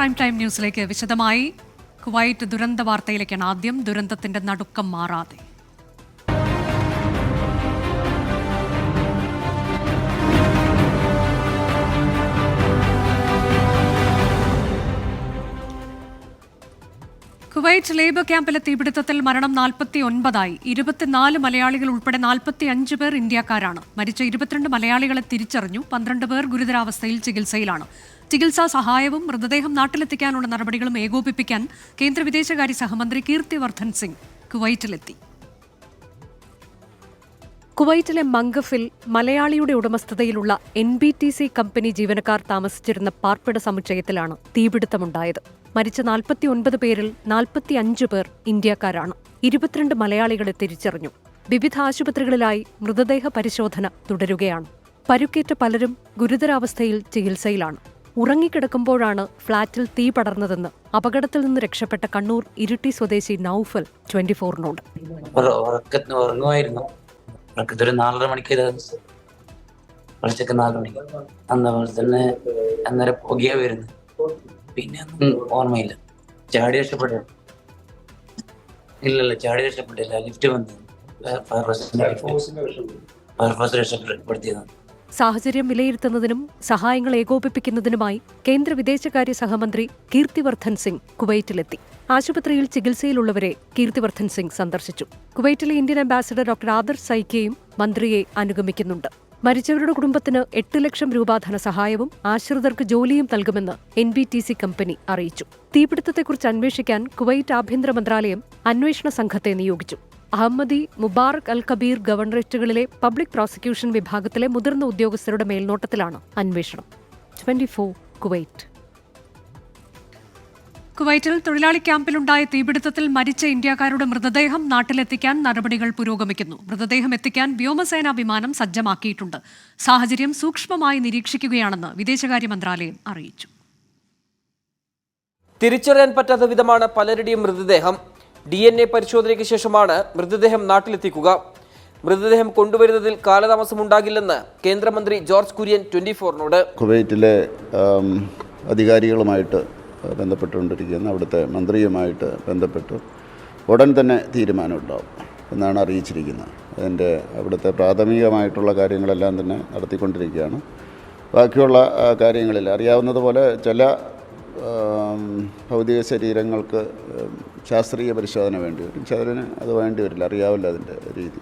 Prime time ന്യൂസിലേക്ക് വിശദമായി. Kuwait ദുരന്ത വാർത്തയിലേക്കാണ് ആദ്യം. ദുരന്തത്തിന്റെ നടുക്കം മാറാതെ. കുവൈറ്റ് ലേബർ ക്യാമ്പിലെ തീപിടുത്തത്തിൽ മരണം നാൽപ്പത്തി ഒൻപതായി ഇരുപത്തിനാല് മലയാളികൾ ഉൾപ്പെടെ നാൽപ്പത്തി അഞ്ച് പേർ ഇന്ത്യക്കാരാണ്. മരിച്ച ഇരുപത്തിരണ്ട് മലയാളികളെ തിരിച്ചറിഞ്ഞു. പന്ത്രണ്ട് പേർ ഗുരുതരാവസ്ഥയിൽ ചികിത്സയിലാണ്. ചികിത്സാ സഹായവും മൃതദേഹം നാട്ടിലെത്തിക്കാനുള്ള നടപടികളും ഏകോപിപ്പിക്കാൻ കേന്ദ്ര വിദേശകാര്യ സഹമന്ത്രി കീർത്തിവർദ്ധൻ സിംഗ് കുവൈറ്റിലെത്തി. കുവൈറ്റിലെ മംഗഫിൽ മലയാളിയുടെ ഉടമസ്ഥതയിലുള്ള N B T C company ജീവനക്കാർ താമസിച്ചിരുന്ന പാർപ്പിട സമുച്ചയത്തിലാണ് തീപിടുത്തമുണ്ടായത്. മരിച്ച നാൽപ്പത്തിയൊൻപത് പേരിൽ നാൽപ്പത്തിയഞ്ച് പേർ ഇന്ത്യക്കാരാണ്. ഇരുപത്തിരണ്ട് മലയാളികളെ തിരിച്ചറിഞ്ഞു. വിവിധ ആശുപത്രികളിലായി മൃതദേഹ പരിശോധന തുടരുകയാണ്. പരുക്കേറ്റ പലരും ഗുരുതരാവസ്ഥയിൽ ചികിത്സയിലാണ്. ഉറങ്ങിക്കിടക്കുമ്പോഴാണ് ഫ്ളാറ്റിൽ തീ പടർന്നതെന്ന് അപകടത്തിൽ നിന്ന് രക്ഷപ്പെട്ട കണ്ണൂർ ഇരിട്ടി സ്വദേശി നൌഫൽ ട്വന്റി ഫോറിനോട് ഉറ- ഉറക്കത്തിന് ഉറങ്ങുമായിരുന്നു. ഉറക്കത്തൊരു നാലര മണിക്ക് നാല് തന്നെ അന്നേരം പുകയ വരുന്നു. പിന്നെ ഒന്നും ഓർമ്മയില്ല. ചാടി രക്ഷപ്പെട്ടു? ഇല്ലല്ല ചാടി രക്ഷപ്പെട്ടില്ല. ലിഫ്റ്റ് വന്നു. ഫയർഫോഴ്സ് രക്ഷപ്പെടുത്തിയതാണ്. സാഹചര്യം വിലയിരുത്തുന്നതിനും സഹായങ്ങൾ ഏകോപിപ്പിക്കുന്നതിനുമായി കേന്ദ്ര വിദേശകാര്യ സഹമന്ത്രി കീർത്തിവർദ്ധൻ സിംഗ് കുവൈറ്റിലെത്തി. ആശുപത്രിയിൽ ചികിത്സയിലുള്ളവരെ കീർത്തിവർദ്ധൻ സിംഗ് സന്ദർശിച്ചു. കുവൈറ്റിലെ ഇന്ത്യൻ അംബാസിഡർ ഡോക്ടർ ആദർ സൈക്കയും മന്ത്രിയെ അനുഗമിക്കുന്നുണ്ട്. മരിച്ചവരുടെ കുടുംബത്തിന് എട്ട് ലക്ഷം രൂപ ധനസഹായവും ആശ്രിതർക്ക് ജോലിയും നൽകുമെന്ന് N B T C company അറിയിച്ചു. തീപിടുത്തത്തെക്കുറിച്ച് അന്വേഷിക്കാൻ കുവൈറ്റ് ആഭ്യന്തര മന്ത്രാലയം അന്വേഷണ സംഘത്തെ നിയോഗിച്ചു. അഹമ്മദി മുബാറക് അൽ കബീർ ഗവർണറേറ്റുകളിലെ പബ്ലിക് പ്രോസിക്യൂഷൻ വിഭാഗത്തിലെ മുതിർന്ന ഉദ്യോഗസ്ഥരുടെ മേൽനോട്ടത്തിലാണ് അന്വേഷണം. Twenty four Kuwait. കുവൈറ്റിൽ തൊഴിലാളി ക്യാമ്പിലുണ്ടായ തീപിടുത്തത്തിൽ മരിച്ച ഇന്ത്യക്കാരുടെ മൃതദേഹം നാട്ടിലെത്തിക്കാൻ നടപടികൾ പുരോഗമിക്കുന്നു. മൃതദേഹം എത്തിക്കാൻ വ്യോമസേനാ വിമാനം സജ്ജമാക്കിയിട്ടുണ്ട്. സാഹചര്യം സൂക്ഷ്മമായി നിരീക്ഷിക്കുകയാണെന്ന് വിദേശകാര്യ മന്ത്രാലയം അറിയിച്ചു. തിരിച്ചറിയാൻ പറ്റാത്ത വിധമാണ് പലരുടെയും മൃതദേഹം ഡി എൻ എ പരിശോധനയ്ക്ക് ശേഷമാണ് മൃതദേഹം നാട്ടിലെത്തിക്കുക. മൃതദേഹം കൊണ്ടുവരുന്നതിൽ കാലതാമസമുണ്ടാകില്ലെന്ന് കേന്ദ്രമന്ത്രി ജോർജ് കുര്യൻ ട്വന്റി ഫോറിനോട്. കുവൈറ്റിലെ അധികാരികളുമായിട്ട് ബന്ധപ്പെട്ടുകൊണ്ടിരിക്കുന്ന അവിടുത്തെ മന്ത്രിയുമായിട്ട് ബന്ധപ്പെട്ട്. ഉടൻ തന്നെ തീരുമാനമുണ്ടാവും എന്നാണ് അറിയിച്ചിരിക്കുന്നത്. അതിന്റെ അവിടുത്തെ പ്രാഥമികമായിട്ടുള്ള കാര്യങ്ങളെല്ലാം തന്നെ നടത്തിക്കൊണ്ടിരിക്കുകയാണ്. ബാക്കിയുള്ള കാര്യങ്ങളിൽ അറിയാവുന്നതുപോലെ ചില ഭൗതിക ശരീരങ്ങൾക്ക് ശാസ്ത്രീയ പരിശോധന വേണ്ടി വരും. ചിലതിന് അത് വേണ്ടി വരില്ല. അറിയാവില്ല അതിന്റെ രീതി.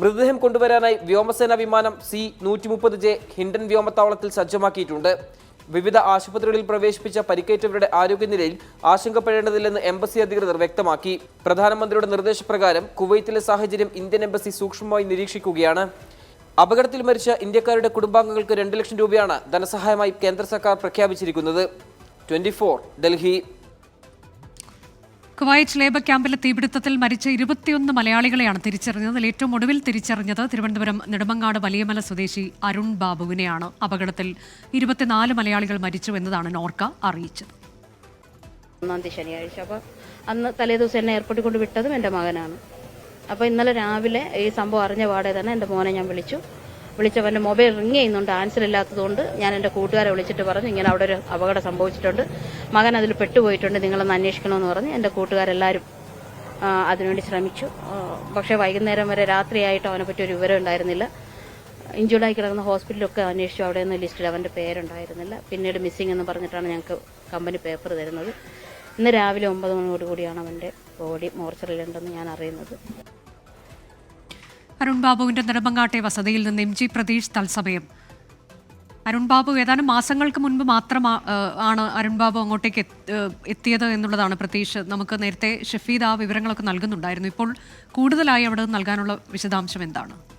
മൃതദേഹം കൊണ്ടുവരാനായി വ്യോമസേന വിമാനം സി നൂറ്റി മുപ്പത് ജെ ഹിൻഡൻ വ്യോമത്താവളത്തിൽ സജ്ജമാക്കിയിട്ടുണ്ട്. വിവിധ ആശുപത്രികളിൽ പ്രവേശിപ്പിച്ച പരിക്കേറ്റവരുടെ ആരോഗ്യനിലയിൽ ആശങ്കപ്പെടേണ്ടതില്ലെന്ന് എംബസി അധികൃതർ വ്യക്തമാക്കി. പ്രധാനമന്ത്രിയുടെ നിർദ്ദേശപ്രകാരം കുവൈത്തിലെ സാഹചര്യം ഇന്ത്യൻ എംബസി സൂക്ഷ്മമായി നിരീക്ഷിക്കുകയാണ്. അപകടത്തിൽ മരിച്ച ഇന്ത്യക്കാരുടെ കുടുംബാംഗങ്ങൾക്ക് രണ്ട് ലക്ഷം രൂപയാണ് ധനസഹായമായി കേന്ദ്ര സർക്കാർ പ്രഖ്യാപിച്ചിരിക്കുന്നത്. ട്വന്റി ഡൽഹി. കുവൈറ്റ് ലേബർ ക്യാമ്പിലെ തീപിടുത്തത്തിൽ മരിച്ച ഇരുപത്തിയൊന്ന് മലയാളികളെയാണ് തിരിച്ചറിഞ്ഞത്. ഏറ്റവും ഒടുവിൽ തിരിച്ചറിഞ്ഞത് തിരുവനന്തപുരം നെടുമങ്ങാട് വലിയമല സ്വദേശി അരുൺ ബാബുവിനെയാണ്. അപകടത്തിൽ ഇരുപത്തിനാല് മലയാളികൾ മരിച്ചു എന്നതാണ് നോർക്ക അറിയിച്ചത്. ഒന്നാം തീയതി ശനിയാഴ്ച. അപ്പോൾ അന്ന് തലേദിവസം എന്നെ എയർപോർട്ടിൽ കൊണ്ട് വിട്ടതും എന്റെ മകനാണ്. അപ്പോൾ ഇന്നലെ രാവിലെ ഈ സംഭവം അറിഞ്ഞ പാടെ തന്നെ എന്റെ മോനെ ഞാൻ വിളിച്ചു. വിളിച്ചപ്പോൾ എന്റെ മൊബൈൽ റിങ് ചെയ്യുന്നുണ്ട്. ആൻസർ ഇല്ലാത്തതുകൊണ്ട് ഞാൻ എന്റെ കൂട്ടുകാരെ വിളിച്ചിട്ട് പറഞ്ഞു ഇങ്ങനെ അവിടെ ഒരു അപകടം സംഭവിച്ചിട്ടുണ്ട്. മകൻ അതിൽ പെട്ടുപോയിട്ടുണ്ട് നിങ്ങളൊന്ന് അന്വേഷിക്കണമെന്ന് പറഞ്ഞ് എന്റെ കൂട്ടുകാരെല്ലാവരും അതിനുവേണ്ടി ശ്രമിച്ചു. പക്ഷേ വൈകുന്നേരം വരെ രാത്രിയായിട്ട് അവനെ പറ്റി ഒരു വിവരം ഉണ്ടായിരുന്നില്ല. ഇഞ്ചുർഡായി കിടക്കുന്ന ഹോസ്പിറ്റലൊക്കെ അന്വേഷിച്ചു അവിടെ നിന്ന് ലിസ്റ്റിൽ അവന്റെ പേരുണ്ടായിരുന്നില്ല. പിന്നീട് മിസ്സിംഗ് എന്ന് പറഞ്ഞിട്ടാണ് ഞങ്ങൾക്ക് കമ്പനി പേപ്പർ തരുന്നത്. ഇന്ന് രാവിലെ ഒമ്പത് മണിയോട് കൂടിയാണ് അവന്റെ ബോഡി മോർച്ചറിയിലുണ്ടെന്ന് ഞാൻ അറിയുന്നത്. അരുൺ ബാബുവിന്റെ നെടുമ്പങ്ങാട്ടെ വസതിയിൽ നിന്ന് എം ജി പ്രതീഷ് തത്സമയം. അരുൺ ബാബു ഏതാനും മാസങ്ങൾക്ക് മുൻപ് മാത്രം ആണ് അരുൺ ബാബു അങ്ങോട്ടേക്ക് എത്ത്- എത്തിയത് എന്നുള്ളതാണ് പ്രതീഷ് നമുക്ക് നേരത്തെ ഷഫീദ് ആ വിവരങ്ങളൊക്കെ നൽകുന്നുണ്ടായിരുന്നു. ഇപ്പോൾ കൂടുതലായി അവിടെ നൽകാനുള്ള വിശദാംശം എന്താണ്?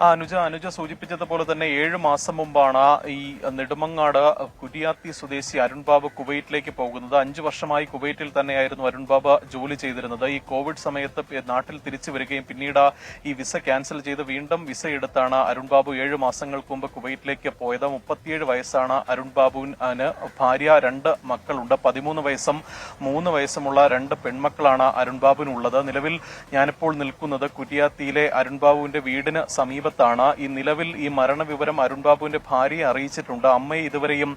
അനുജ അനുജ സൂചിപ്പിച്ചതുപോലെ തന്നെ ഏഴ് മാസം മുമ്പാണ് ഈ നെടുമങ്ങാട് കുരിയാത്തി സ്വദേശി അരുൺ ബാബു കുവൈറ്റിലേക്ക് പോകുന്നത്. അഞ്ചു വർഷമായി കുവൈറ്റിൽ തന്നെയായിരുന്നു അരുൺ ബാബു ജോലി ചെയ്തിരുന്നത്. ഈ കോവിഡ് സമയത്ത് നാട്ടിൽ തിരിച്ചു വരികയും പിന്നീട് ഈ വിസ ക്യാൻസൽ ചെയ്ത് വീണ്ടും വിസ എടുത്താണ് അരുൺബാബു ഏഴ് മാസങ്ങൾക്ക് മുമ്പ് കുവൈറ്റിലേക്ക് പോയത്. മുപ്പത്തിയേഴ് വയസ്സാണ് അരുൺബാബുവിന്. ഭാര്യ രണ്ട് മക്കളുണ്ട്. പതിമൂന്ന് വയസ്സും മൂന്ന് വയസ്സുമുള്ള രണ്ട് പെൺമക്കളാണ് അരുൺബാബുവിനുള്ളത് നിലവിൽ ഞാനിപ്പോൾ നിൽക്കുന്നത് കുരിയാത്തിയിലെ അരുൺബാബുവിന്റെ വീടിന് സമീപം സമീപത്താണ് ഈ നിലവിൽ ഈ മരണവിവരം അരുൺ ബാബുവിന്റെ ഭാര്യയെ അറിയിച്ചിട്ടുണ്ട്. അമ്മയെ ഇതുവരെയും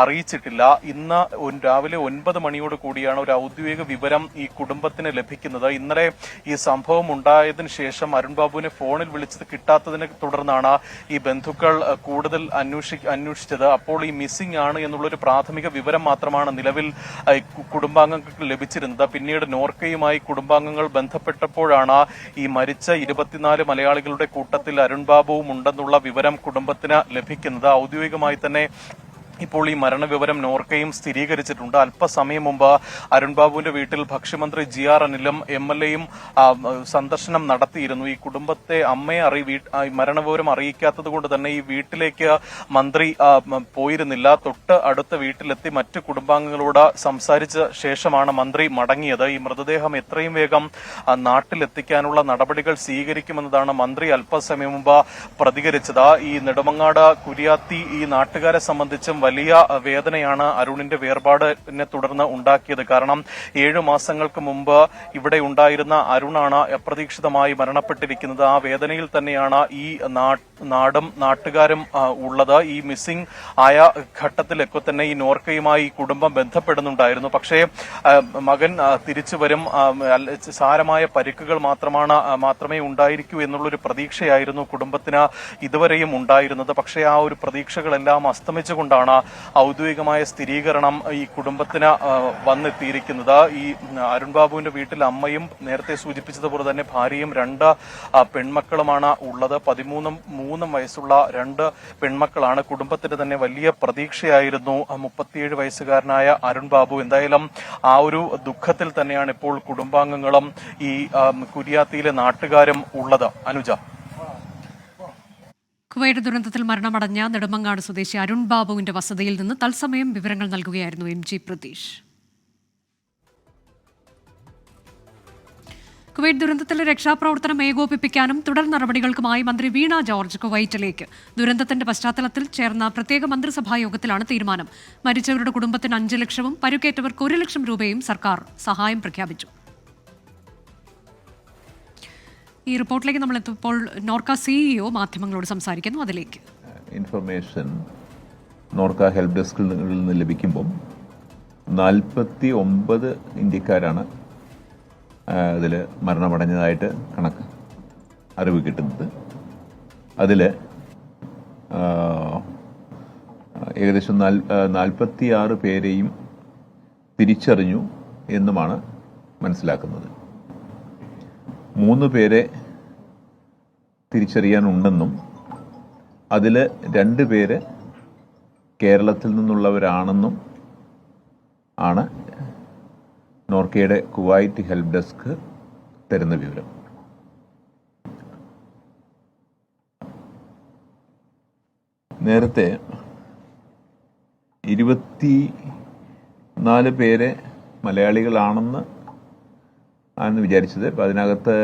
അറിയിച്ചിട്ടില്ല. ഇന്ന് രാവിലെ ഒൻപത് മണിയോട് കൂടിയാണ് ഒരു ഔദ്യോഗിക വിവരം ഈ കുടുംബത്തിന് ലഭിക്കുന്നത്. ഇന്നലെ ഈ സംഭവം ഉണ്ടായതിനു ശേഷം അരുൺ ബാബുവിനെ ഫോണിൽ വിളിച്ചത് കിട്ടാത്തതിനെ തുടർന്നാണ് ഈ ബന്ധുക്കൾ കൂടുതൽ അന്വേഷി അന്വേഷിച്ചത്. അപ്പോൾ ഈ മിസ്സിംഗ് ആണ് എന്നുള്ളൊരു പ്രാഥമിക വിവരം മാത്രമാണ് നിലവിൽ കുടുംബാംഗങ്ങൾക്ക് ലഭിച്ചിരുന്നത്. പിന്നീട് നോർക്കയുമായി കുടുംബാംഗങ്ങൾ ബന്ധപ്പെട്ടപ്പോഴാണ് ഈ മരിച്ച ഇരുപത്തിനാല് മലയാളികളുടെ കൂട്ടത്തിൽ അരുൺ ബാബുവും ഉണ്ടെന്നുള്ള വിവരം കുടുംബത്തിന് ലഭിക്കുന്നത് ഔദ്യോഗികമായി തന്നെ ഇപ്പോൾ ഈ മരണവിവരം നോർക്കയും സ്ഥിരീകരിച്ചിട്ടുണ്ട്. അല്പസമയം മുമ്പ് അരുൺബാബുവിന്റെ വീട്ടിൽ ഭക്ഷ്യമന്ത്രി ജി ആർ അനിലും എം എൽ എയും സന്ദർശനം നടത്തിയിരുന്നു. ഈ കുടുംബത്തെ അമ്മയെ അറി മരണവിവരം അറിയിക്കാത്തത് കൊണ്ട് തന്നെ ഈ വീട്ടിലേക്ക് മന്ത്രി പോയിരുന്നില്ല. തൊട്ട് അടുത്ത വീട്ടിലെത്തി മറ്റ് കുടുംബാംഗങ്ങളോട് സംസാരിച്ച ശേഷമാണ് മന്ത്രി മടങ്ങിയത്. ഈ മൃതദേഹം എത്രയും വേഗം നാട്ടിലെത്തിക്കാനുള്ള നടപടികൾ സ്വീകരിക്കുമെന്നതാണ് മന്ത്രി അല്പസമയം മുമ്പ് പ്രതികരിച്ചത്. ഈ നെടുമങ്ങാട് കുര്യാത്തി ഈ നാട്ടുകാരെ സംബന്ധിച്ചും വലിയ വേദനയാണ് അരുണിന്റെ വേർപാടിനെ തുടർന്ന് ഉണ്ടാക്കിയത്. കാരണം ഏഴു മാസങ്ങൾക്ക് മുമ്പ് ഇവിടെ ഉണ്ടായിരുന്ന അരുണാണ് അപ്രതീക്ഷിതമായി മരണപ്പെട്ടിരിക്കുന്നത്. ആ വേദനയിൽ തന്നെയാണ് ഈ നാടും നാട്ടുകാരും ഉള്ളത്. ഈ മിസ്സിംഗ് ആയ ഘട്ടത്തിലൊക്കെ തന്നെ ഈ നോർക്കയുമായി കുടുംബം ബന്ധപ്പെടുന്നുണ്ടായിരുന്നു. പക്ഷേ മകൻ തിരിച്ചു വരും. സാരമായ പരിക്കുകൾ മാത്രമാണ് മാത്രമേ ഉണ്ടായിരിക്കൂ എന്നുള്ളൊരു പ്രതീക്ഷയായിരുന്നു കുടുംബത്തിന് ഇതുവരെയും ഉണ്ടായിരുന്നത്. പക്ഷേ ആ ഒരു പ്രതീക്ഷകളെല്ലാം അസ്തമിച്ചുകൊണ്ടാണ് ഔദ്യോഗികമായ സ്ഥിരീകരണം ഈ കുടുംബത്തിന് വന്നെത്തിയിരിക്കുന്നത്. ഈ അരുൺ ബാബുവിന്റെ വീട്ടിൽ അമ്മയും നേരത്തെ സൂചിപ്പിച്ചതുപോലെ തന്നെ ഭാര്യയും രണ്ട് പെൺമക്കളുമാണ് ഉള്ളത്. പതിമൂന്നും മൂന്നും വയസ്സുള്ള രണ്ട് പെൺമക്കളാണ്. കുടുംബത്തിന് തന്നെ വലിയ പ്രതീക്ഷയായിരുന്നു മുപ്പത്തിയേഴ് വയസ്സുകാരനായ അരുൺ ബാബു എന്തായാലും ആ ഒരു ദുഃഖത്തിൽ തന്നെയാണ് ഇപ്പോൾ കുടുംബാംഗങ്ങളും ഈ കുര്യാത്തിയിലെ നാട്ടുകാരും ഉള്ളത്. അനുജ. കുവൈറ്റ് ദുരന്തത്തിൽ മരണമടഞ്ഞ നെടുമങ്ങാട് സ്വദേശി അരുൺ ബാബുവിന്റെ വസതിയിൽ നിന്ന് തത്സമയം വിവരങ്ങൾ നൽകുകയായിരുന്നു എം ജി പ്രതീഷ്. കുവൈറ്റ് ദുരന്തത്തിലെ രക്ഷാപ്രവർത്തനം ഏകോപിപ്പിക്കാനും തുടർ നടപടികൾക്കുമായി മന്ത്രി വീണ ജോർജ് കുവൈറ്റിലേക്ക്. ദുരന്തത്തിന്റെ പശ്ചാത്തലത്തിൽ ചേർന്ന പ്രത്യേക മന്ത്രിസഭാ യോഗത്തിലാണ് തീരുമാനം. മരിച്ചവരുടെ കുടുംബത്തിന് അഞ്ച് ലക്ഷവും പരുക്കേറ്റവർക്ക് ഒരു ലക്ഷം രൂപയും സർക്കാർ സഹായം പ്രഖ്യാപിച്ചു. ഈ റിപ്പോർട്ടിലേക്ക് നമ്മൾ എത്തുമ്പോൾ നോർക്ക സിഇഒ മാധ്യമങ്ങളോട് സംസാരിക്കുന്നു അതിലേക്ക്. ഇൻഫർമേഷൻ നോർക്ക ഹെൽപ്പ് ഡെസ്കിൽ നിന്ന് ലഭിക്കുമ്പം നാൽപ്പത്തി ഒമ്പത് ഇന്ത്യക്കാരാണ് ഇതിൽ മരണമടഞ്ഞതായിട്ട് കണക്ക് അറിവ് കിട്ടുന്നത്. അതിൽ ഏകദേശം നാൽ നാൽപ്പത്തി ആറ് പേരെയും തിരിച്ചറിഞ്ഞു എന്നുമാണ് മനസ്സിലാക്കുന്നത്. മൂന്ന് പേരെ തിരിച്ചറിയാനുണ്ടെന്നും അതിൽ രണ്ട് പേര് കേരളത്തിൽ നിന്നുള്ളവരാണെന്നും ആണ് നോർക്കയുടെ കുവൈറ്റ് ഹെൽപ്പ് ഡെസ്ക് തരുന്ന വിവരം. നേരത്തെ ഇരുപത്തി നാല് പേരെ മലയാളികളാണെന്ന് ആണ് വിചാരിച്ചത്. അപ്പോൾ അതിനകത്ത്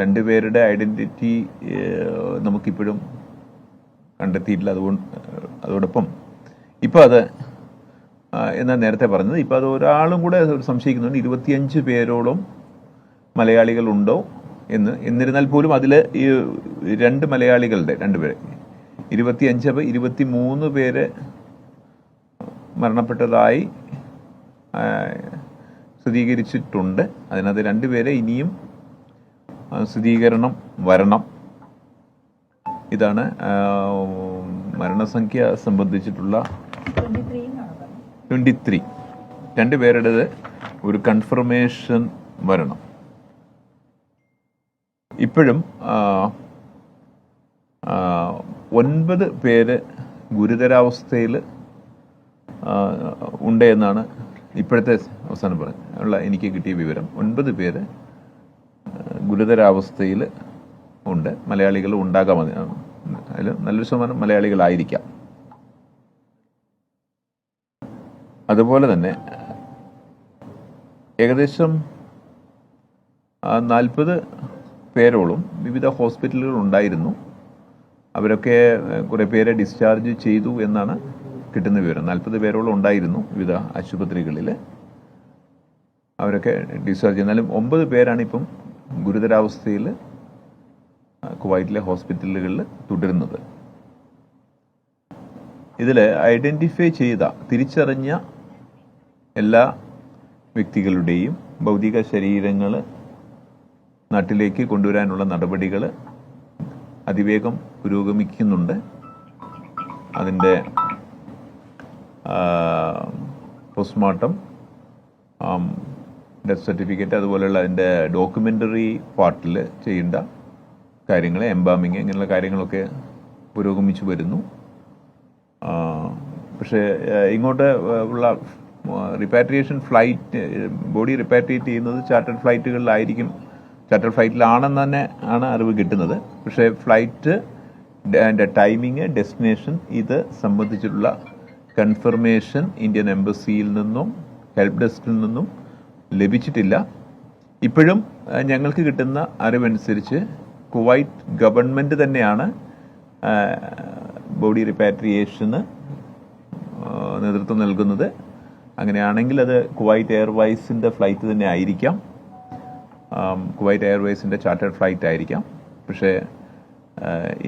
രണ്ട് പേരുടെ ഐഡന്റിറ്റി നമുക്കിപ്പോഴും കണ്ടെത്തിയിട്ടില്ല. അതുകൊണ്ട് അതോടൊപ്പം ഇപ്പം അത് എന്നാൽ നേരത്തെ പറഞ്ഞത് ഇപ്പം അത് ഒരാളും കൂടെ സംശയിക്കുന്നുണ്ട്. ഇരുപത്തിയഞ്ച് പേരോളം മലയാളികളുണ്ടോ എന്ന്. എന്നിരുന്നാൽ പോലും അതിൽ ഈ രണ്ട് മലയാളികളുടെ രണ്ട് പേര് ഇരുപത്തിയഞ്ച് അപ്പോൾ ഇരുപത്തി മൂന്ന് പേര് മരണപ്പെട്ടതായി സ്ഥിരീകരിച്ചിട്ടുണ്ട് അതിനകത്ത് രണ്ടുപേരെ ഇനിയും സ്ഥിരീകരണം വരണം. ഇതാണ് മരണസംഖ്യ സംബന്ധിച്ചിട്ടുള്ള ട്വന്റി ത്രീ. രണ്ട് പേരുടേത് ഒരു കൺഫർമേഷൻ വരണം. ഇപ്പോഴും ഒൻപത് പേര് ഗുരുതരാവസ്ഥയിൽ ഉണ്ട് എന്നാണ് ഇപ്പോഴത്തെ അവസാനം പറഞ്ഞു. ഉള്ള എനിക്ക് കിട്ടിയ വിവരം. ഒൻപത് പേര് ഗുരുതരാവസ്ഥയിൽ ഉണ്ട്. മലയാളികൾ ഉണ്ടാകാം അതിൽ നല്ലൊരു ശതമാനം മലയാളികളായിരിക്കാം. അതുപോലെ തന്നെ ഏകദേശം നാൽപ്പത് പേരോളം വിവിധ ഹോസ്പിറ്റലുകൾ ഉണ്ടായിരുന്നു. അവരൊക്കെ കുറേ പേരെ ഡിസ്ചാർജ് ചെയ്തു എന്നാണ് കിട്ടുന്ന വിവരം. നാൽപ്പത് പേരോളം ഉണ്ടായിരുന്നു വിവിധ ആശുപത്രികളിൽ അവരൊക്കെ ഡിസ്ചാർജ് എന്നാലും ഒമ്പത് പേരാണ് ഇപ്പം ഗുരുതരാവസ്ഥയിൽ കുവൈറ്റിലെ ഹോസ്പിറ്റലുകളിൽ തുടരുന്നത്. ഇതിൽ ഐഡന്റിഫൈ ചെയ്ത തിരിച്ചറിഞ്ഞ എല്ലാ വ്യക്തികളുടെയും ഭൗതിക ശരീരങ്ങൾ നാട്ടിലേക്ക് കൊണ്ടുവരാനുള്ള നടപടികൾ അതിവേഗം പുരോഗമിക്കുന്നുണ്ട്. അതിന്റെ പോസ്റ്റ്മോർട്ടം ഡെത്ത് സർട്ടിഫിക്കറ്റ് അതുപോലെയുള്ള അതിന്റെ ഡോക്യുമെന്ററി പാർട്ടിൽ ചെയ്യേണ്ട കാര്യങ്ങൾ എംബാമിങ് ഇങ്ങനെയുള്ള കാര്യങ്ങളൊക്കെ പുരോഗമിച്ചു വരുന്നു. പക്ഷേ ഇങ്ങോട്ട് ഉള്ള റിപ്പാട്രിയേഷൻ ഫ്ലൈറ്റ് ബോഡി റിപ്പാട്രിയേറ്റ് ചെയ്യുന്നത് ചാർട്ടേഡ് ഫ്ലൈറ്റുകളിലായിരിക്കും ചാർട്ടേഡ് ഫ്ലൈറ്റിലാണെന്ന് തന്നെ ആണ് അറിവ് കിട്ടുന്നത്. പക്ഷേ ഫ്ലൈറ്റ് അതിന്റെ ടൈമിങ് ഡെസ്റ്റിനേഷൻ ഇത് സംബന്ധിച്ചിട്ടുള്ള കൺഫർമേഷൻ ഇന്ത്യൻ എംബസിയിൽ നിന്നും ഹെൽപ്പ് ഡെസ്കിൽ നിന്നും ലഭിച്ചിട്ടില്ല. ഇപ്പോഴും ഞങ്ങൾക്ക് കിട്ടുന്ന അറിവനുസരിച്ച് കുവൈറ്റ് ഗവൺമെന്റ് തന്നെയാണ് ബോഡി റിപ്പാട്രിയേഷന് നേതൃത്വം നൽകുന്നത്. അങ്ങനെയാണെങ്കിൽ അത് കുവൈറ്റ് എയർവൈസിന്റെ ഫ്ലൈറ്റ് തന്നെ ആയിരിക്കാം. കുവൈറ്റ് എയർവേസിന്റെ ചാർട്ടേഡ് ഫ്ലൈറ്റ് ആയിരിക്കാം. പക്ഷേ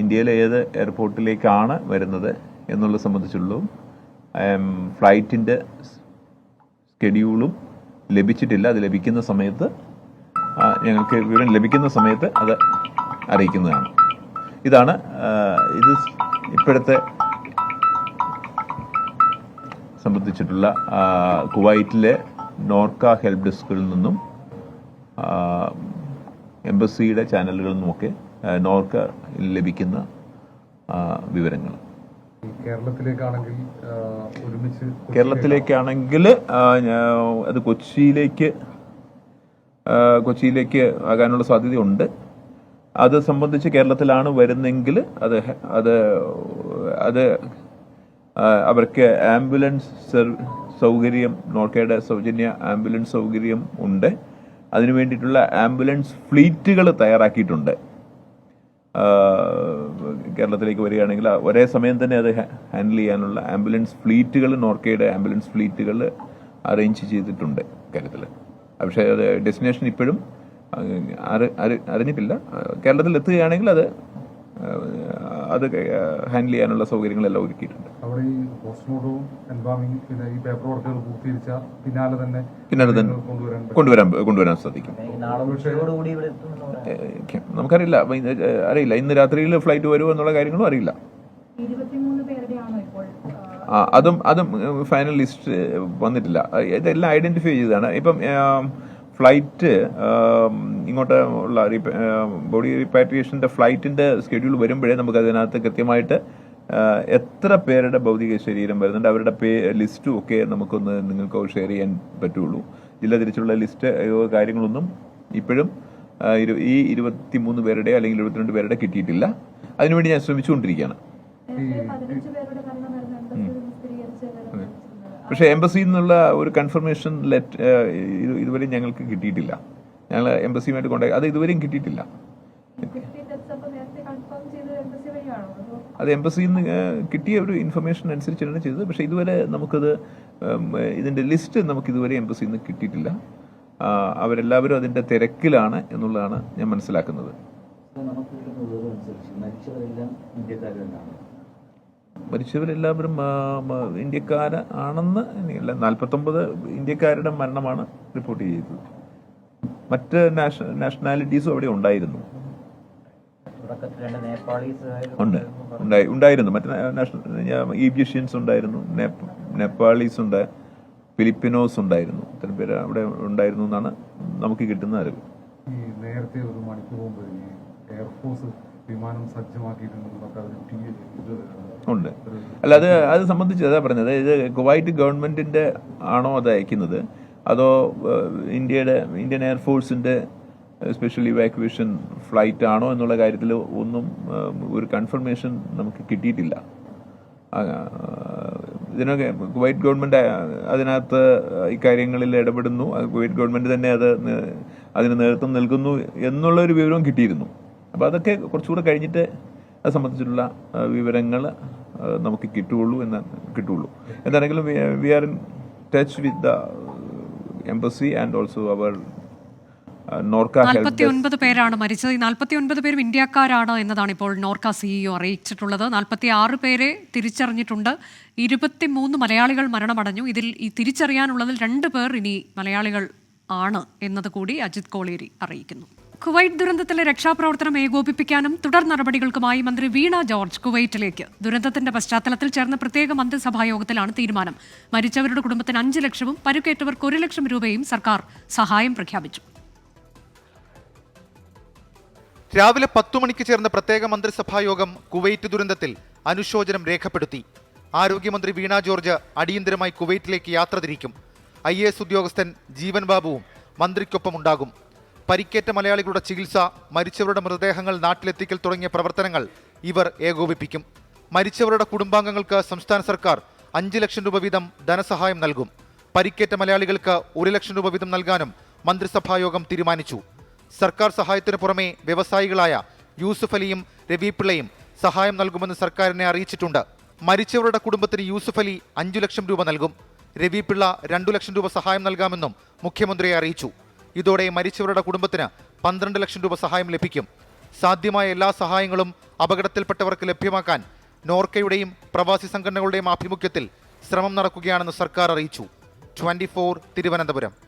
ഇന്ത്യയിലെ ഏത് എയർപോർട്ടിലേക്കാണ് വരുന്നത് എന്നുള്ളത് സംബന്ധിച്ചുള്ളൂ ഫ്ലൈറ്റിന്റെ സ്കെഡ്യൂളും ലഭിച്ചിട്ടില്ല. അത് ലഭിക്കുന്ന സമയത്ത് ഞങ്ങൾക്ക് വിവരം ലഭിക്കുന്ന സമയത്ത് അത് അറിയിക്കുന്നതാണ്. ഇതാണ് ഇത് ഇപ്പോഴത്തെ സംബന്ധിച്ചിട്ടുള്ള കുവൈറ്റിലെ നോർക്ക ഹെൽപ്പ് ഡെസ്കുകളിൽ നിന്നും എംബസിയുടെ ചാനലുകളിൽ നിന്നുമൊക്കെ നോർക്ക ലഭിക്കുന്ന വിവരങ്ങൾ. കേരളത്തിലേക്കാണെങ്കിൽ ഒരുമിച്ച് കേരളത്തിലേക്കാണെങ്കിൽ അത് കൊച്ചിയിലേക്ക് കൊച്ചിയിലേക്ക് ആകാനുള്ള സാധ്യതയുണ്ട്. അത് സംബന്ധിച്ച് കേരളത്തിലാണ് വരുന്നെങ്കിൽ അത് അത് അത് അവർക്ക് ആംബുലൻസ് സൗകര്യം നോർക്കയുടെ സൗജന്യ ആംബുലൻസ് സൗകര്യം ഉണ്ട്. അതിനു വേണ്ടിയിട്ടുള്ള ആംബുലൻസ് ഫ്ലീറ്റുകൾ തയ്യാറാക്കിയിട്ടുണ്ട്. കേരളത്തിലേക്ക് വരികയാണെങ്കിൽ ഒരേ സമയം തന്നെ അത് ഹാൻഡിൽ ചെയ്യാനുള്ള ആംബുലൻസ് ഫ്ലീറ്റുകൾ നോർക്കയുടെ ആംബുലൻസ് ഫ്ലീറ്റുകൾ അറേഞ്ച് ചെയ്തിട്ടുണ്ട് കേരളത്തിൽ. പക്ഷേ അത് ഡെസ്റ്റിനേഷൻ ഇപ്പോഴും അറിഞ്ഞിട്ടില്ല. കേരളത്തിൽ എത്തുകയാണെങ്കിൽ അത് അത് ഹാൻഡിൽ ചെയ്യാനുള്ള സൗകര്യങ്ങളെല്ലാം ഒരുക്കിയിട്ടുണ്ട്. അവിടെ ഈ പോസ്റ്റ്മോർട്ടവും എൻബാമിങ് പിന്നെ ഈ പേപ്പർ വർക്കുകൾ പൂർത്തീകരിച്ച പിന്നാലെ തന്നെ പിന്നാലെ തന്നെ കൊണ്ടുവരാൻ കൊണ്ടുവരാൻ കൊണ്ടുവരാൻ സാധിക്കും. നമുക്കറിയില്ല. അറിയില്ല. ഇന്ന് രാത്രിയിൽ ഫ്ലൈറ്റ് വരുമോ എന്നുള്ള കാര്യങ്ങളും അറിയില്ല. ആ, അതും അതും ഫൈനൽ ലിസ്റ്റ് വന്നിട്ടില്ല. ഇതെല്ലാം ഐഡന്റിഫൈ ചെയ്തതാണ്. ഇപ്പം ഫ്ലൈറ്റ് ഇങ്ങോട്ട് ഉള്ള ബോഡി റിപ്പാട്രിയേഷന്റെ ഫ്ലൈറ്റിന്റെ ഷെഡ്യൂൾ വരുമ്പോഴേ നമുക്ക് അതിനകത്ത് കൃത്യമായിട്ട് എത്ര പേരുടെ ഭൗതിക ശരീരം വരുന്നുണ്ട്? അവരുടെ പേ ലിസ്റ്റും ഒക്കെ നമുക്കൊന്ന് നിങ്ങൾക്ക് ഷെയർ ചെയ്യാൻ പറ്റുള്ളൂ. ജില്ല തിരിച്ചുള്ള ലിസ്റ്റ് കാര്യങ്ങളൊന്നും ഇപ്പോഴും ഈ ഇരുപത്തി മൂന്ന് പേരുടെ അല്ലെങ്കിൽ ഇരുപത്തിരണ്ട് പേരുടെ കിട്ടിയിട്ടില്ല. അതിനുവേണ്ടി ഞാൻ ശ്രമിച്ചുകൊണ്ടിരിക്കുകയാണ്. പക്ഷെ എംബസിയിൽ നിന്നുള്ള ഒരു കൺഫർമേഷൻ ലെറ്റ് ഇതുവരെ ഞങ്ങൾക്ക് കിട്ടിയിട്ടില്ല. ഞങ്ങൾ എംബസിയുമായിട്ട് കോണ്ടാക്ട് അത് ഇതുവരെയും കിട്ടിയിട്ടില്ല ഫിഫ്റ്റി ഡെത്ത്സ് അപ്പോൾ നേരത്തെ കൺഫേം ചെയ്തത് എംബസി വഴിയാണോ അതോ എംബസിയിൽ നിന്ന് കിട്ടിയ ഒരു ഇൻഫർമേഷൻ അനുസരിച്ചാണ് ചെയ്തത്. പക്ഷെ ഇതുവരെ നമുക്കത് ഇതിന്റെ ലിസ്റ്റ് നമുക്ക് ഇതുവരെ എംബസിയിൽ നിന്ന് കിട്ടിയിട്ടില്ല. അവരെല്ലാവരും അതിന്റെ തിരക്കിലാണ് എന്നുള്ളതാണ് ഞാൻ മനസ്സിലാക്കുന്നത്. മരിച്ചവരെല്ലാവരും ഇന്ത്യക്കാരാണെന്ന് അല്ല നാൽപ്പത്തൊമ്പത് ഇന്ത്യക്കാരുടെ മരണമാണ് റിപ്പോർട്ട് ചെയ്തത്. മറ്റ് നാഷണാലിറ്റീസും അവിടെ ഉണ്ടായിരുന്നു. ഉണ്ട്. ഉണ്ടായി ഉണ്ടായിരുന്നു. മറ്റ് നാഷണൽ ഈജിപ്ഷ്യൻസ് ഉണ്ടായിരുന്നു. നേപ്പ- നേപ്പാളീസ് ഉണ്ട്. ഫിലിപ്പിനോസ് ഉണ്ടായിരുന്നു. ഇത്തരം പേര് അവിടെ ഉണ്ടായിരുന്നു എന്നാണ് നമുക്ക് കിട്ടുന്ന അറിവ്. ഈ നേരത്തെ ഒരു മണിക്കൂർ മുമ്പ് എയർഫോഴ്സ് വിമാനം സജ്ജമാക്കിയിട്ടുണ്ട് ഉണ്ട്. അല്ല അത് അത് സംബന്ധിച്ച് അതാ പറഞ്ഞത്. ഇത് കുവൈറ്റ് ഗവൺമെന്റിന്റെ ആണോ അത് അയക്കുന്നത്? അതോ ഇന്ത്യയുടെ ഇന്ത്യൻ എയർഫോഴ്സിന്റെ സ്പെഷ്യൽ ഇവാക്യുവേഷൻ ഫ്ലൈറ്റ് ആണോ എന്നുള്ള കാര്യത്തിൽ ഒന്നും ഒരു കൺഫർമേഷൻ നമുക്ക് കിട്ടിയിട്ടില്ല. ഇതിനൊക്കെ കുവൈറ്റ് ഗവൺമെന്റ് അതിനകത്ത് ഇക്കാര്യങ്ങളിൽ ഇടപെടുന്നു. കുവൈറ്റ് ഗവൺമെന്റ് തന്നെ അത് അതിന് നേതൃത്വം നൽകുന്നു എന്നുള്ള ഒരു വിവരവും കിട്ടിയിരുന്നു. അപ്പോൾ അതൊക്കെ കുറച്ചുകൂടെ കഴിഞ്ഞിട്ട് അത് സംബന്ധിച്ചിട്ടുള്ള വിവരങ്ങൾ നമുക്ക് കിട്ടുകയുള്ളൂ എന്ന് കിട്ടുകയുള്ളൂ. എന്താണെങ്കിലും we are in touch with the embassy and also അവർ നോർക്ക നാൽപ്പത്തി പേരാണ് മരിച്ചത്. ഈ നാൽപ്പത്തി ഒൻപത് പേരും ഇന്ത്യക്കാരാണ് എന്നതാണ് ഇപ്പോൾ നോർക്ക സിഇഒ അറിയിച്ചിട്ടുള്ളത്. നാൽപ്പത്തി ആറ് പേരെ തിരിച്ചറിഞ്ഞിട്ടുണ്ട്. ഇരുപത്തി മൂന്ന് മലയാളികൾ മരണമടഞ്ഞു. ഇതിൽ ഈ തിരിച്ചറിയാനുള്ളതിൽ രണ്ട് പേർ ഇനി മലയാളികൾ ആണ് എന്നത് കൂടി അജിത് കോളേരി അറിയിക്കുന്നു. കുവൈറ്റ് ദുരന്തത്തിലെ രക്ഷാപ്രവർത്തനം ഏകോപിപ്പിക്കാനും തുടർ നടപടികൾക്കുമായി മന്ത്രി വീണ ജോർജ് കുവൈറ്റിലേക്ക്. ദുരന്തത്തിന്റെ പശ്ചാത്തലത്തിൽ ചേർന്ന പ്രത്യേക മന്ത്രിസഭാ യോഗത്തിലാണ് തീരുമാനം. മരിച്ചവരുടെ കുടുംബത്തിന് അഞ്ച് ലക്ഷവും പരുക്കേറ്റവർക്ക് ഒരു ലക്ഷം രൂപയും സർക്കാർ സഹായം പ്രഖ്യാപിച്ചു. രാവിലെ പത്തു മണിക്ക് ചേർന്ന പ്രത്യേക മന്ത്രിസഭാ യോഗം കുവൈറ്റ് ദുരന്തത്തിൽ അനുശോചനം രേഖപ്പെടുത്തി. ആരോഗ്യമന്ത്രി വീണ ജോർജ് അടിയന്തരമായി കുവൈറ്റിലേക്ക് യാത്ര തിരിക്കും. ഐ എ എസ് ഉദ്യോഗസ്ഥൻ ജീവൻ ബാബുവും മന്ത്രിക്കൊപ്പം ഉണ്ടാകും. പരിക്കേറ്റ മലയാളികളുടെ ചികിത്സ മരിച്ചവരുടെ മൃതദേഹങ്ങൾ നാട്ടിലെത്തിക്കൽ തുടങ്ങിയ പ്രവർത്തനങ്ങൾ ഇവർ ഏകോപിപ്പിക്കും. മരിച്ചവരുടെ കുടുംബാംഗങ്ങൾക്ക് സംസ്ഥാന സർക്കാർ അഞ്ച് ലക്ഷം രൂപ വീതം ധനസഹായം നൽകും. പരിക്കേറ്റ മലയാളികൾക്ക് ഒരു ലക്ഷം രൂപ വീതം നൽകാനും മന്ത്രിസഭായോഗം തീരുമാനിച്ചു. സർക്കാർ സഹായത്തിന് പുറമെ വ്യവസായികളായ യൂസുഫ് അലിയും രവി പിള്ളയും സഹായം നൽകുമെന്ന് സർക്കാരിനെ അറിയിച്ചിട്ടുണ്ട്. മരിച്ചവരുടെ കുടുംബത്തിന് യൂസുഫ് അലി അഞ്ചു ലക്ഷം രൂപ നൽകും. രവി പിള്ള രണ്ടു ലക്ഷം രൂപ സഹായം നൽകാമെന്നും മുഖ്യമന്ത്രിയെ അറിയിച്ചു. ഇതോടെ മരിച്ചവരുടെ കുടുംബത്തിന് പന്ത്രണ്ട് ലക്ഷം രൂപ സഹായം ലഭിക്കും. സാധ്യമായ എല്ലാ സഹായങ്ങളും അപകടത്തിൽപ്പെട്ടവർക്ക് ലഭ്യമാക്കാൻ നോർക്കയുടെയും പ്രവാസി സംഘടനകളുടെയും ആഭിമുഖ്യത്തിൽ ശ്രമം നടക്കുകയാണെന്ന് സർക്കാർ അറിയിച്ചു. ട്വന്റി തിരുവനന്തപുരം.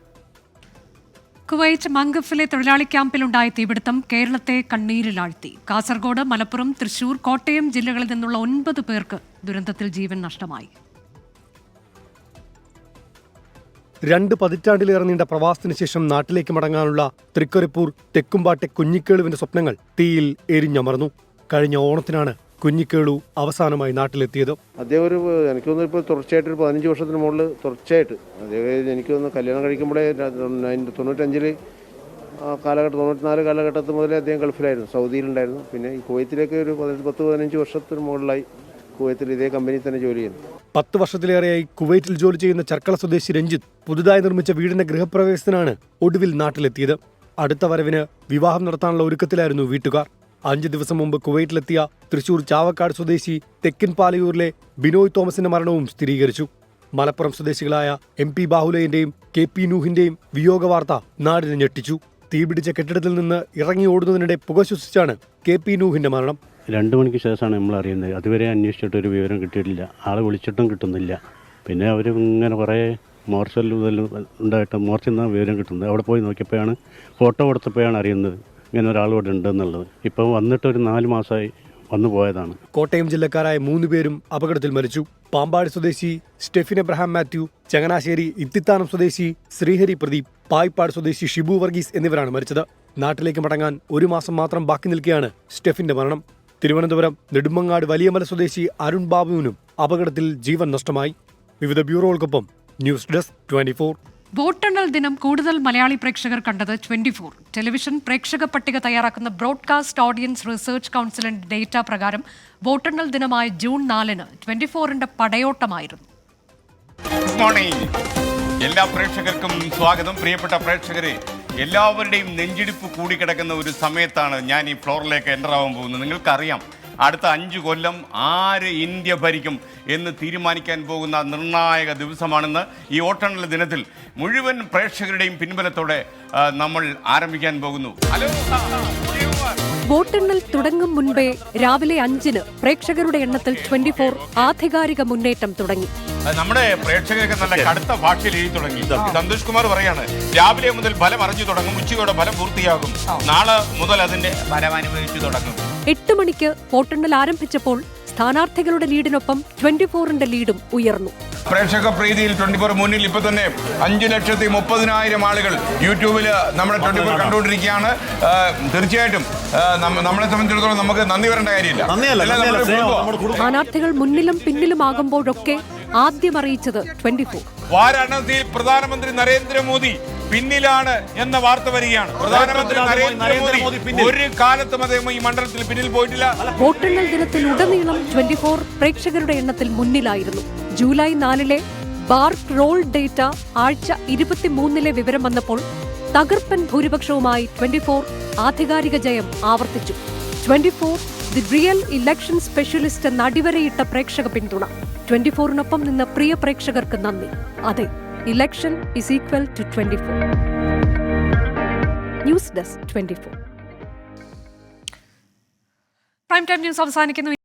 കുവൈറ്റ് മംഗഫിലെ തൊഴിലാളി ക്യാമ്പിലുണ്ടായ തീപിടുത്തം കേരളത്തെ കണ്ണീരിലാഴ്ത്തി. കാസർഗോഡ് മലപ്പുറം തൃശൂർ കോട്ടയം ജില്ലകളിൽ നിന്നുള്ള ഒൻപത് പേർക്ക് ദുരന്തത്തിൽ ജീവൻ നഷ്ടമായി. രണ്ട് പതിറ്റാണ്ടിലേറെ നീണ്ട പ്രവാസത്തിന് ശേഷം നാട്ടിലേക്ക് മടങ്ങാനുള്ള തൃക്കരിപ്പൂർ തെക്കുംപാട്ടെ കുഞ്ഞിക്കേളുവിന്റെ സ്വപ്നങ്ങൾ തീയിൽ എരിഞ്ഞമർന്നു. കഴിഞ്ഞ ഓണത്തിനാണ് കുഞ്ഞിക്കേളു അവസാനമായി നാട്ടിലെത്തിയത്. അദ്ദേഹം ഒരു എനിക്ക് തോന്നുന്നു ഇപ്പോൾ തുടർച്ചയായിട്ട് ഒരു പതിനഞ്ച് വർഷത്തിന് മുകളിൽ തുടർച്ചയായിട്ട് അദ്ദേഹം എനിക്ക് തോന്നുന്നു കല്യാണം കഴിക്കുമ്പോഴേ തൊണ്ണൂറ്റഞ്ചിൽ തൊണ്ണൂറ്റഞ്ചിൽ കാലഘട്ടം തൊണ്ണൂറ്റിനാല് കാലഘട്ടത്തിൽ മുതലേ അദ്ദേഹം ഗൾഫിലായിരുന്നു സൗദിയിലുണ്ടായിരുന്നു. പിന്നെ ഈ കുവൈത്തിലേക്ക് ഒരു പതിനഞ്ച് പത്ത് പതിനഞ്ച് വർഷത്തിന് മുകളിലായി കുവൈത്തിൽ ഇതേ കമ്പനി തന്നെ ജോലി ചെയ്യുന്നു. പത്ത് വർഷത്തിലേറെയായി കുവൈറ്റിൽ ജോലി ചെയ്യുന്ന ചർക്കള സ്വദേശി രഞ്ജിത്ത് പുതുതായി നിർമ്മിച്ച വീടിന്റെ ഗൃഹപ്രവേശത്തിനാണ് ഒടുവിൽ നാട്ടിലെത്തിയത്. അടുത്ത വരവിന് വിവാഹം നടത്താനുള്ള ഒരുക്കത്തിലായിരുന്നു വീട്ടുകാർ. അഞ്ച് ദിവസം മുമ്പ് കുവൈറ്റിലെത്തിയ തൃശൂർ ചാവക്കാട് സ്വദേശി തെക്കൻ പാലയൂരിലെ ബിനോയ് തോമസിന്റെ മരണവും സ്ഥിരീകരിച്ചു. മലപ്പുറം സ്വദേശികളായ എം പി ബാഹുലയന്റെയും കെ പി നൂഹിന്റെയും വിയോഗ വാർത്ത നാടിനെ ഞെട്ടിച്ചു. തീപിടിച്ച കെട്ടിടത്തിൽ നിന്ന് ഇറങ്ങി ഓടുന്നതിനിടെ പുക ശ്വസിച്ചാണ് കെ പി നൂഹിന്റെ മരണം. രണ്ട് മണിക്ക് ശേഷമാണ് നമ്മൾ അറിയുന്നത്. അതുവരെ അന്വേഷിച്ചിട്ട് ഒരു വിവരം കിട്ടിയിട്ടില്ല. ആളെ വിളിച്ചിട്ടും കിട്ടുന്നില്ല. പിന്നെ അവർ ഇങ്ങനെ കുറേ മോർച്ചൽ ഉണ്ടായിട്ട് മോർച്ചിൽ നിന്നാണ് വിവരം കിട്ടുന്നത്. അവിടെ പോയി നോക്കിയപ്പോഴാണ് ഫോട്ടോ കൊടുത്തപ്പോഴാണ് അറിയുന്നത്. ഇങ്ങനെ ഇവിടെ ഉണ്ടെന്നുള്ളത് ഇപ്പം വന്നിട്ട് ഒരു നാല് മാസമായി വന്നു പോയതാണ്. കോട്ടയം ജില്ലക്കാരായ മൂന്ന് പേരും അപകടത്തിൽ മരിച്ചു. പാമ്പാടി സ്വദേശി സ്റ്റെഫിൻ എബ്രഹാം മാത്യു ചങ്ങനാശ്ശേരി ഇത്തിത്താനം സ്വദേശി ശ്രീഹരി പ്രദീപ് പായിപ്പാട് സ്വദേശി ഷിബു വർഗീസ് എന്നിവരാണ് മരിച്ചത്. നാട്ടിലേക്ക് മടങ്ങാൻ ഒരു മാസം മാത്രം ബാക്കി നിൽക്കുകയാണ് സ്റ്റെഫിന്റെ മരണം. തിരുവനന്തപുരം നെടുമങ്ങാട് വലിയമല സ്വദേശി അരുൺ ബാബുവിനും അപകടത്തിൽ ജീവൻ നഷ്ടമായി. വിവിധ ബ്യൂറോകൾക്കൊപ്പം ന്യൂസ് ഡെസ്ക് ട്വന്റി വോട്ടെണ്ണൽ ദിനം കൂടുതൽ മലയാളി പ്രേക്ഷകർ കണ്ടത് ട്വന്റി ഫോർ ടെലിവിഷൻ പ്രേക്ഷക പട്ടിക തയ്യാറാക്കുന്ന ബ്രോഡ്കാസ്റ്റ് ഓഡിയൻസ് റിസർച്ച് കൗൺസിലിന്റെ ഡേറ്റ പ്രകാരം വോട്ടെണ്ണൽ ദിനമായ ജൂൺ നാലിന് ട്വന്റി ഫോറിന്റെ പടയോട്ടമായിരുന്നു എല്ലാ പ്രേക്ഷകർക്കും സ്വാഗതം. പ്രിയപ്പെട്ട പ്രേക്ഷകരെ എല്ലാവരുടെയും നെഞ്ചിടിപ്പ് കൂടിക്കിടക്കുന്ന ഒരു സമയത്താണ് ഞാൻ ഈ ഫ്ലോറിലേക്ക് എന്റർ ആവാൻ പോകുന്നത്. നിങ്ങൾക്കറിയാം അടുത്ത അഞ്ച് കൊല്ലം ആര് ഇന്ത്യ ഭരിക്കും എന്ന് തീരുമാനിക്കാൻ പോകുന്ന നിർണായക ദിവസമാണെന്ന് ഈ വോട്ടെണ്ണൽ ദിനത്തിൽ മുഴുവൻ പ്രേക്ഷകരുടെയും പിൻബലത്തോടെ നമ്മൾ ആരംഭിക്കാൻ പോകുന്നു. ഹലോ വോട്ടെണ്ണൽ തുടങ്ങും മുൻപേ രാവിലെ അഞ്ചിന് പ്രേക്ഷകരുടെ എണ്ണത്തിൽ ട്വന്റി ഫോർ ആധികാരിക മുന്നേറ്റം തുടങ്ങി. നമ്മുടെ പ്രേക്ഷകരൊക്കെ നല്ല കടുത്ത ഭാഷയിൽ എഴുതി തുടങ്ങി. സന്തോഷ് കുമാർ പറയാണ് രാവിലെ മുതൽ ഫലം അറിഞ്ഞു തുടങ്ങും ഉച്ചയോടെ ഫലം പൂർത്തിയാകും. നാളെ മുതൽ അതിന്റെ ഫലം അനുഭവിച്ചു തുടങ്ങും. എട്ട് മണിക്ക് വോട്ടെണ്ണൽ ആരംഭിച്ചപ്പോൾ സ്ഥാനാർത്ഥികളുടെ ലീഡിനൊപ്പം ട്വന്റി ഫോറിന്റെ ലീഡും ഉയർന്നു. പ്രേക്ഷക പ്രീതിയിൽ ട്വന്റി ഫോർ മുന്നിൽ ഇപ്പൊ തന്നെ അഞ്ചു ലക്ഷത്തി മുപ്പതിനായിരം ആളുകൾ യൂട്യൂബിൽ നമ്മുടെ ട്വന്റി ഫോർ കണ്ടുകൊണ്ടിരിക്കുകയാണ്. തീർച്ചയായിട്ടും. നമ്മളെ സംബന്ധിച്ചിടത്തോളം നമുക്ക് നന്ദി വരേണ്ട കാര്യമില്ല. സ്ഥാനാർത്ഥികൾ മുന്നിലും പിന്നിലുമാകുമ്പോഴൊക്കെ ആദ്യം അറിയിച്ചത് ട്വന്റി ഫോർ വാരാണസിയിൽ പ്രധാനമന്ത്രി നരേന്ദ്രമോദി പിന്നിലാണ് എന്ന വാർത്ത വരികയാണ്. പ്രധാനമന്ത്രി നരേന്ദ്രമോദി ഒരു കാലത്തും അദ്ദേഹം ഈ മണ്ഡലത്തിൽ പിന്നിൽ പോയിട്ടില്ല. വോട്ടെണ്ണൽ ദിനത്തിൽ ഉടനീളം ട്വന്റി ഫോർ പ്രേക്ഷകരുടെ എണ്ണത്തിൽ മുന്നിലായിരുന്നു. ജൂലൈ നാലിലെ ബാർക്ക് റോൾ ഡേറ്റ ആഴ്ച ഇരുപത്തിമൂന്നിലെ വിവരം വന്നപ്പോൾ തകർപ്പൻ ഭൂരിപക്ഷവുമായി ട്വന്റി ഫോർ ആധികാരിക ജയം ആവർത്തിച്ചു. Twenty four the real election specialist എന്ന അടിവരയിട്ട പ്രേക്ഷക പിന്തുണ. ട്വന്റി ഫോറിനൊപ്പം നിന്ന് പ്രിയ പ്രേക്ഷകർക്ക് നന്ദി. അതെ election is equal to twenty four news desk twenty four prime time news അവസാനിക്കുന്നു.